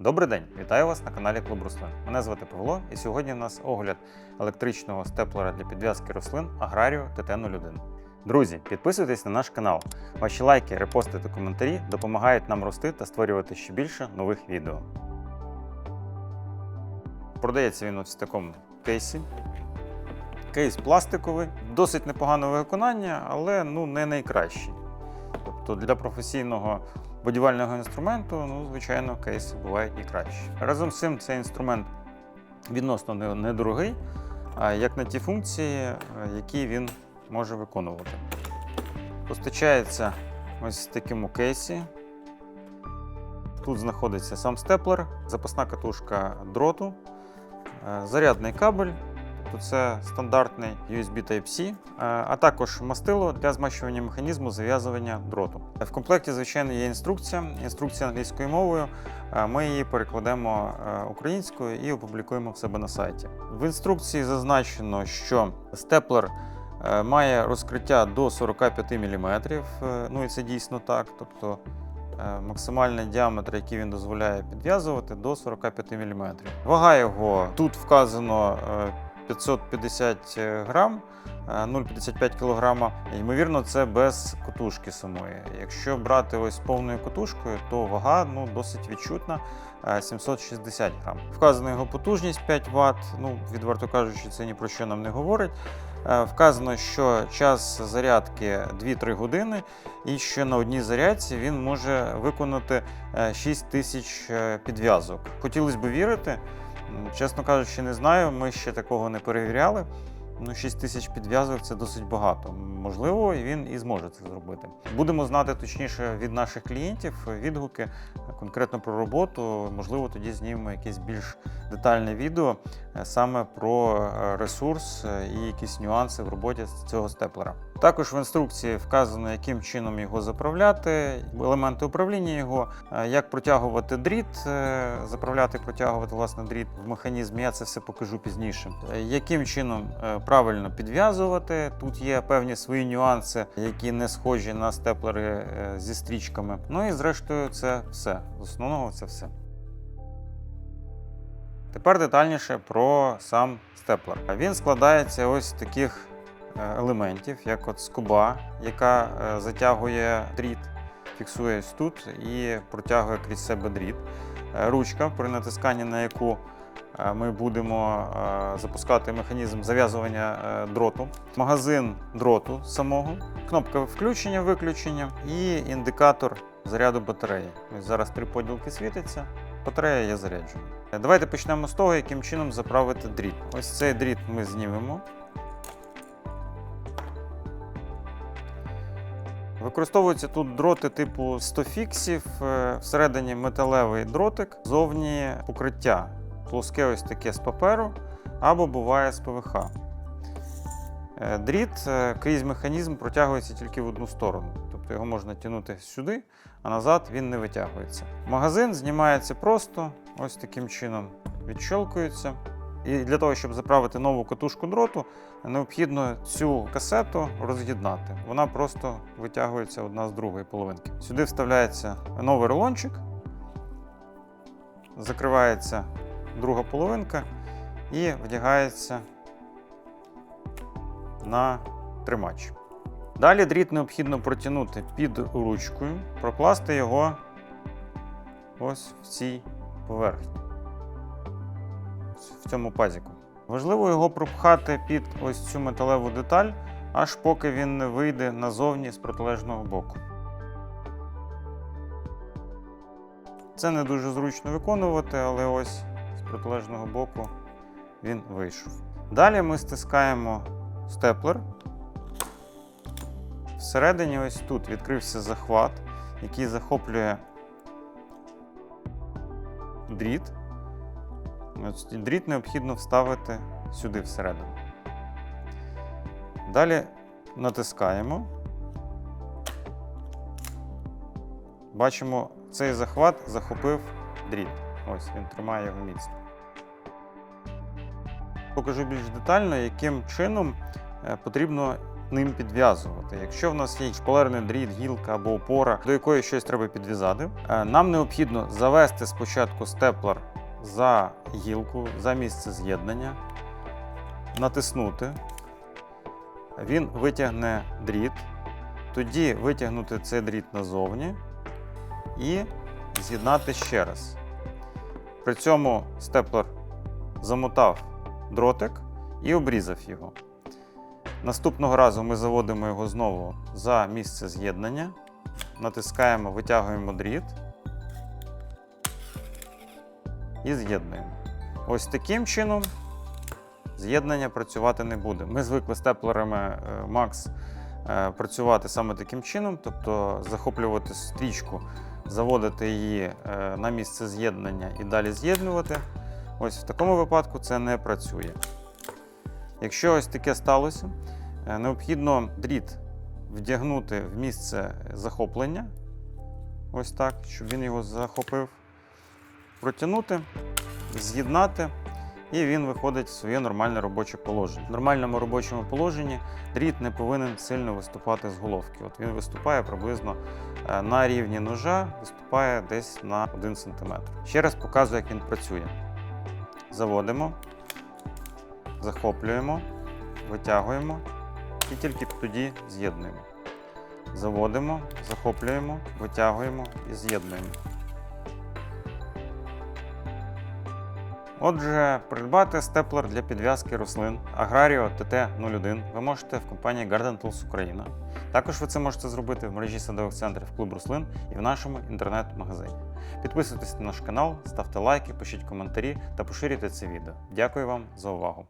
Добрий день, вітаю вас на каналі Клуб Рослин. Мене звати Павло, і сьогодні у нас огляд електричного степлера для підв'язки рослин Аграріо ТТ-01. Друзі, підписуйтесь на наш канал. Ваші лайки, репости та коментарі допомагають нам рости та створювати ще більше нових відео. Продається він ось в такому кейсі. Кейс пластиковий, досить непогане виконання, але ну, не найкращий. Тобто для професійного будівельного інструменту, ну, звичайно, кейси бувають і кращі. Разом з цим цей інструмент відносно недорогий, а як на ті функції, е, які він може виконувати. Постачається ось в такому кейсі. Тут знаходиться сам степлер, запасна катушка дроту, е, зарядний кабель. Тобто це стандартний USB Type-C, е, а також мастило для змащування механізму зав'язування дроту. В комплекті, звичайно, є інструкція. Інструкція англійською мовою. Е, Ми її перекладемо е, українською і опублікуємо в себе на сайті. В інструкції зазначено, що степлер має розкриття до 45 мм. Ну і це дійсно так. Тобто максимальний діаметр, який він дозволяє підв'язувати, до 45 мм. Вага його тут вказано 550 грам, е, 0,55 кг. Ймовірно, це без котушки самої. Якщо брати ось повною котушкою, то вага ну, досить відчутна. е, 760 грам. Вказана його потужність 5 Вт. Ну, відверто кажучи, це ні про що нам не говорить. Е, Вказано, що час зарядки 2-3 години, і що на одній зарядці він може виконати е, 6 тисяч е, підв'язок. Хотілося б вірити. Чесно кажучи, не знаю. Ми ще такого не перевіряли. Ну, 6 тисяч підв'язок це досить багато. Можливо, він і зможе це зробити. Будемо знати точніше від наших клієнтів відгуки конкретно про роботу. Можливо, тоді знімемо якесь більш детальне відео е, саме про е, ресурс е, і якісь нюанси в роботі цього степлера. Також в інструкції вказано, яким чином його заправляти, елементи управління його, е, як протягувати дріт, е, заправляти, протягувати власне дріт в механізм. Я це все покажу пізніше. Е, Яким чином правильно підв'язувати? Тут є певні свої нюанси, які не схожі на степлери зі стрічками. Ну і зрештою, це все. З основного це все. Тепер детальніше про сам степлер. Він складається ось таких елементів, як от скоба, яка е, затягує дріт, фіксуєсь тут і протягує крізь себе дріт. Е, Ручка, при натисканні на яку е, ми будемо е, запускати механізм зав'язування е, дроту, магазин дроту самого, кнопка включення-виключення і індикатор заряду батареї. Зараз три поділки світиться. Батарея є заряджена. Е, Давайте почнемо з того, яким чином заправити дріт. Ось цей дріт ми знімемо. Використовуються тут дроти типу 100 фіксів, е, всередині металевий дротик, зовні покриття. Плоске ось таке з паперу або буває з ПВХ. Е, Дріт е, крізь механізм протягується тільки в одну сторону, тобто його можна тягнути сюди, а назад він не витягується. Магазин знімається просто, ось таким чином відщелкується. І для того, щоб заправити нову катушку дроту, необхідно цю касету роз'єднати. Вона просто витягується одна з другої половинки. Сюди вставляється новий рулончик, закривається друга половинка і вдягається на тримач. Далі дріт необхідно протягнути під ручкою, прокласти його ось в цій поверхні, в цьому пазіку. Важливо його пропхати під ось цю металеву деталь, аж поки він не вийде назовні з протилежного боку. Це не дуже зручно виконувати, але ось з протилежного боку він вийшов. Далі ми стискаємо степлер. Всередині ось тут відкрився захват, який захоплює дріт. Дріт необхідно вставити сюди всередину. Далі натискаємо. Бачимо, цей захват захопив дріт. Ось він тримає його міцно. Покажу більш детально, яким чином е, потрібно ним підв'язувати. Якщо в нас є шпалерний дріт, гілка або опора, до якої щось треба підв'язати, е, нам необхідно завести спочатку степлер за гілку, за місце з'єднання, натиснути. Він витягне дріт, тоді витягнути цей дріт назовні і з'єднати ще раз. При цьому степлер замотав дротик і обрізав його. Наступного разу ми заводимо його знову за місце з'єднання, натискаємо, витягуємо дріт і з'єднуємо. Ось таким чином з'єднання працювати не буде. Ми звикли з теплерами е, Max е, працювати саме таким чином, тобто захоплювати стрічку, заводити її е, на місце з'єднання і далі з'єднувати. Ось в такому випадку це не працює. Якщо ось таке сталося, необхідно дріт вдягнути в місце захоплення, ось так, щоб він його захопив, протягнути, з'єднати, і він виходить в своє нормальне робоче положення. В нормальному робочому положенні дріт не повинен сильно виступати з головки. От він виступає приблизно е, на рівні ножа, виступає десь на 1 см. Ще раз показую, як він працює. Заводимо, захоплюємо, витягуємо і тільки тоді з'єднуємо. Заводимо, захоплюємо, витягуємо і з'єднуємо. Отже, придбати степлер для підв'язки рослин Agrario TT01 ви можете в компанії Garden Tools Україна. Також ви це можете зробити в мережі садових центрів клуб рослин і в нашому інтернет-магазині. Підписуйтесь на наш канал, ставте лайки, пишіть коментарі та поширюйте це відео. Дякую вам за увагу!